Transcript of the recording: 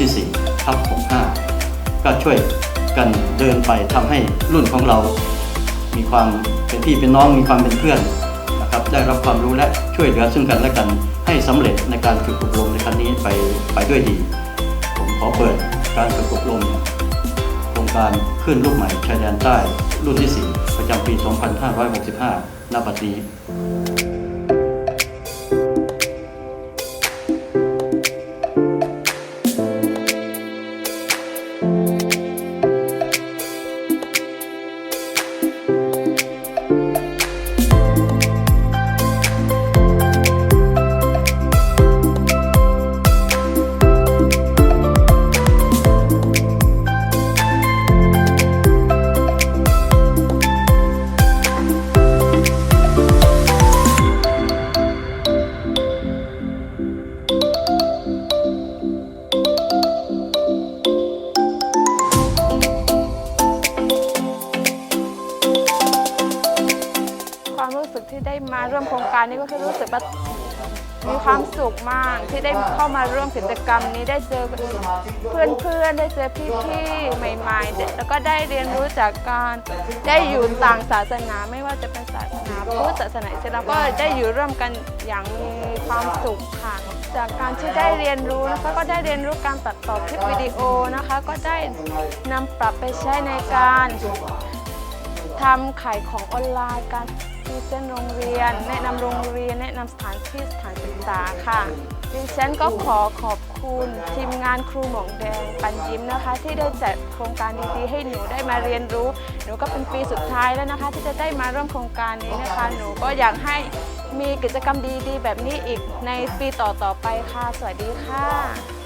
ที่4ทับ65 ก็ช่วยกันเดินไปทำให้รุ่นของเรา มีความเป็นพี่เป็นน้องมีความเป็นเพื่อนนะครับได้รับความรู้และช่วยเหลือซึ่งกันและกันให้สำเร็จในการฝึกอบรมในครั้งนี้ไปไปด้วยดี ผมขอเปิดการฝึกอบรมโครงการขึ้นรูปใหม่ชายแดนใต้รุ่นที่ 4 ประจำปี 2565ณปัดนี้ ความรู้สึกที่ได้มาร่วมโครงการนี้ก็คือรู้สึกว่ามีความสุขมากที่ได้เข้ามาร่วมกิจกรรมนี้ได้เจอเพื่อนๆได้เจอพี่ๆใหม่ๆ แล้วก็ได้เรียนรู้จากการได้อยู่ต่างศาสนาไม่ว่าจะเป็นศาสนาพุทธศาสนาอิสลามก็ได้อยู่ร่วมกันอย่างมีความสุขค่ะ จากการที่ได้เรียนรู้นะคะก็ได้เรียนรู้การตัดต่อคลิปวิดีโอนะคะ ก็ได้นำปรับไปใช้ในการทำขายของออนไลน์การ รีเซนต์โรงเรียน แนะนำโรงเรียน แนะนำสถานที่สถานศึกษาค่ะดิฉันก็ขอขอบคุณทีมงานครูหมองแดงปันยิ้มนะคะ ที่ได้จัดโครงการดีๆให้หนูได้มาเรียนรู้ หนูก็เป็นปีสุดท้ายแล้วนะคะ ที่จะได้มาร่วมโครงการนี้นะคะ หนูก็อยากให้มีกิจกรรมดีๆ แบบนี้อีกในปีต่อๆไปค่ะ สวัสดีค่ะ